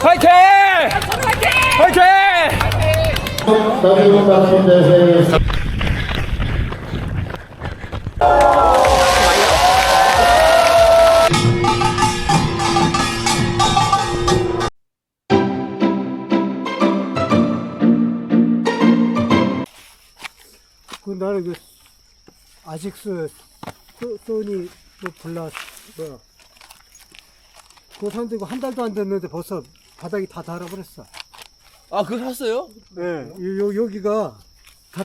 화이팅! 맞춘 대회 그 나는 그 아직스 소, 소니 뭐 블라스 뭐야 그거 이거 한 달도 안 됐는데 벌써 바닥이 다 달아버렸어. 아, 그거 샀어요? 네, 요, 요 여기가 다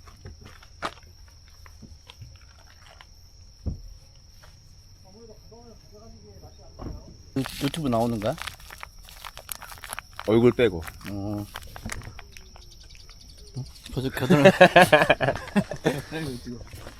유- 유튜브 나오는 거야? 얼굴 빼고. 어. 벌써 겨드랑이.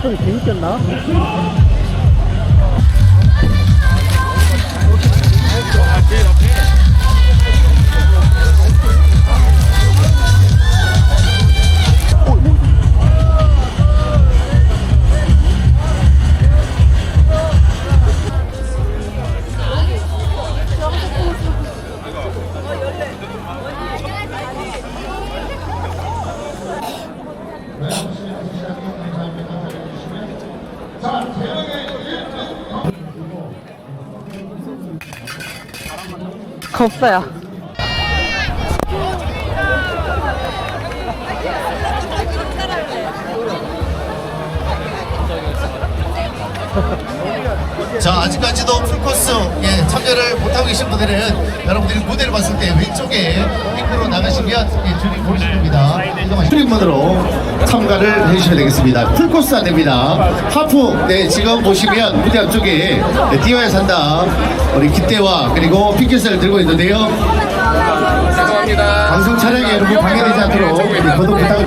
이어폰이 재밌겠나? 없어요. 자 아직까지도 풀코스 예, 참여를 못하고 계신 분들은 여러분들이 무대를 봤을 때 왼쪽에 핑크로 나가시면 예, 줄이 보이실 겁니다. 출입문으로 참가를 해주셔야 되겠습니다. 풀코스 안 됩니다. 하프. 네 지금 보시면 무대 앞쪽에 네, 띄워야 산다. 우리 기대와 그리고 피켓을 들고 있는데요. 죄송합니다. 방송 촬영에 여러분 방해되지 않도록 네, 거듭 부탁을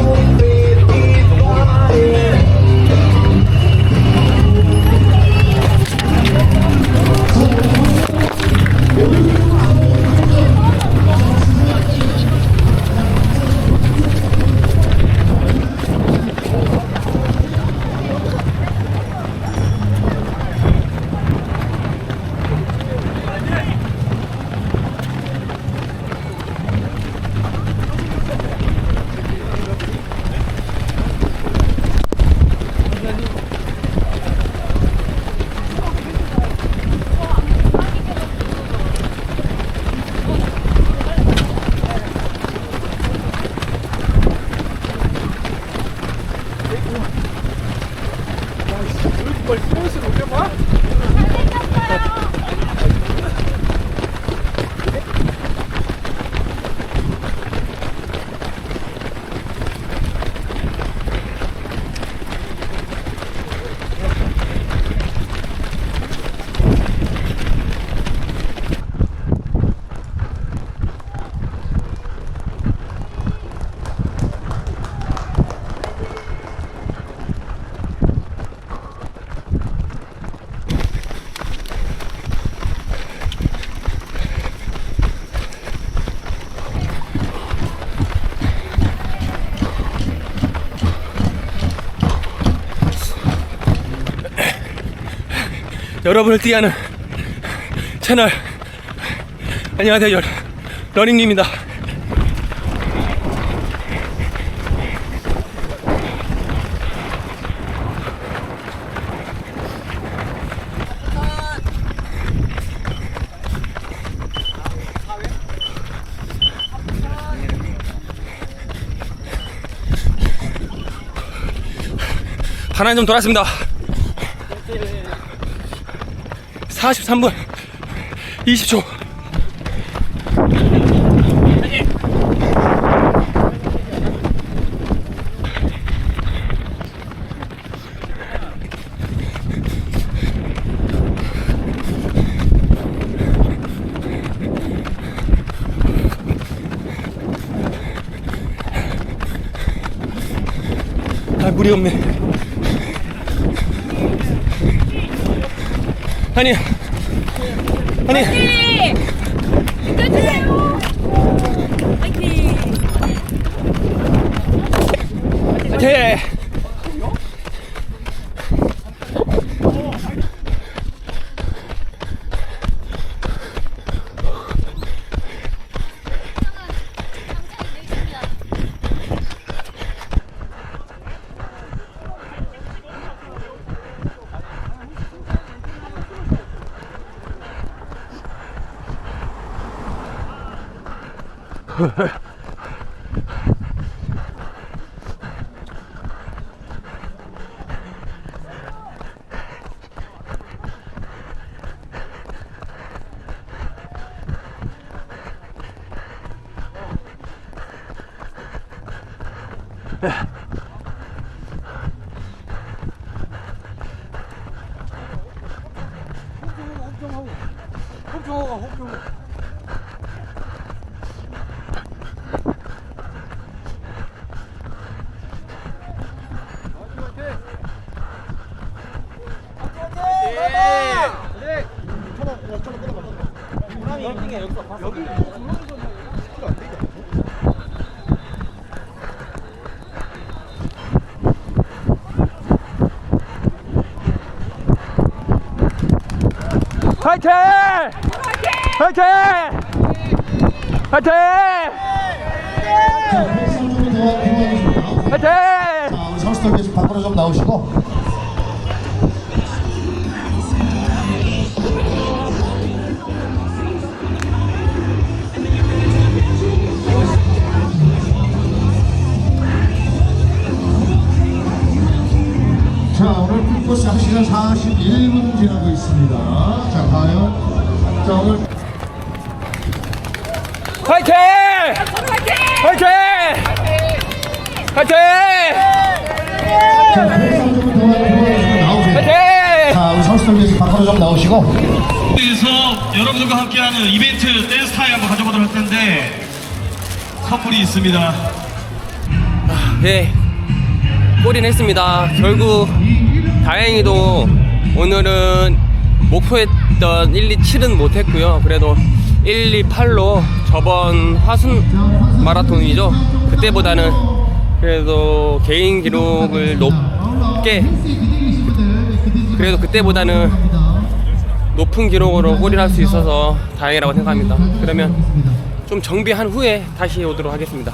여러분을 뛰게 하는 채널. 안녕하세요 여- 러닝님입니다. 반환 좀 돌았습니다 43분. 20초. 아 물이 없네 아니 아니 끝내요. 화이팅! 네. 화이팅! 화이팅! 화이팅! 화이팅! 자, 우리 선수들께서 밖으로 좀 나오시고. 풀코스 1시간 41분 지나고 있습니다. 자, 과연. 자, 오늘. 화이팅! 화이팅! 화이팅! 자, 패스한쪽으로 도와주시면 나오세요. 화이팅! 자, 우리 선수들께서 밖으로 좀 나오시고. 그래서 여러분들과 함께하는 이벤트 댄스 타임 한번 가져보도록 할 텐데 선물이 있습니다. 네, 골인 했습니다. 결국 다행히도 오늘은 목표했던 1, 2, 7은 못했고요. 그래도 1, 2, 8로 저번 화순 마라톤이죠. 그때보다는 그래도 개인 기록을 높게 그래도 그때보다는 높은 기록으로 골인할 수 있어서 다행이라고 생각합니다. 그러면 좀 정비한 후에 다시 오도록 하겠습니다.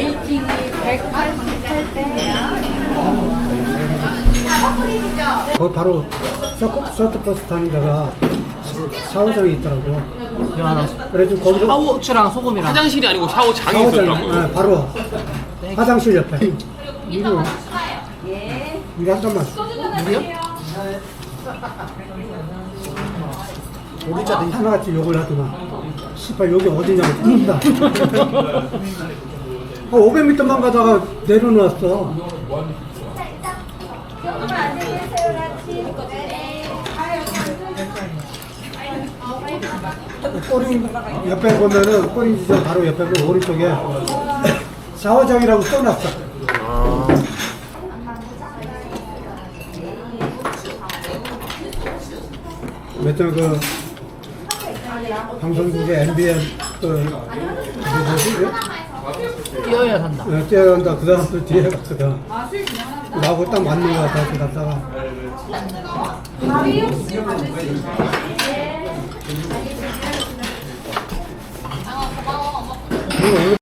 웨이팅이 188대야. 거기 바로 서트, 서트버스 다니다가 샤워장이 있더라고. 그래서 거기서 샤워추랑 소금이랑. 화장실이 아니고 샤워장이 샤워장 있었더라고요. 네, 바로 화장실 옆에. 이거. 이거 한 잔만. 우리 자도 하나같이 욕을 하더만. 씨발 여기 어디냐고 묻는다. 한 500m만 가다가 내려놨어. 꼬린 옆에 보면은 꼬린 지점 바로 옆에 그 오른쪽에 샤워장이라고 써놨어. 몇점 그 방송국의 MBN 그 뭐지? 뛰어야 산다. 어, 뛰어야 한다. 그 사람들 뒤에 갔거든. 나하고 딱 맞는 거 같아. 갔다가. 그리고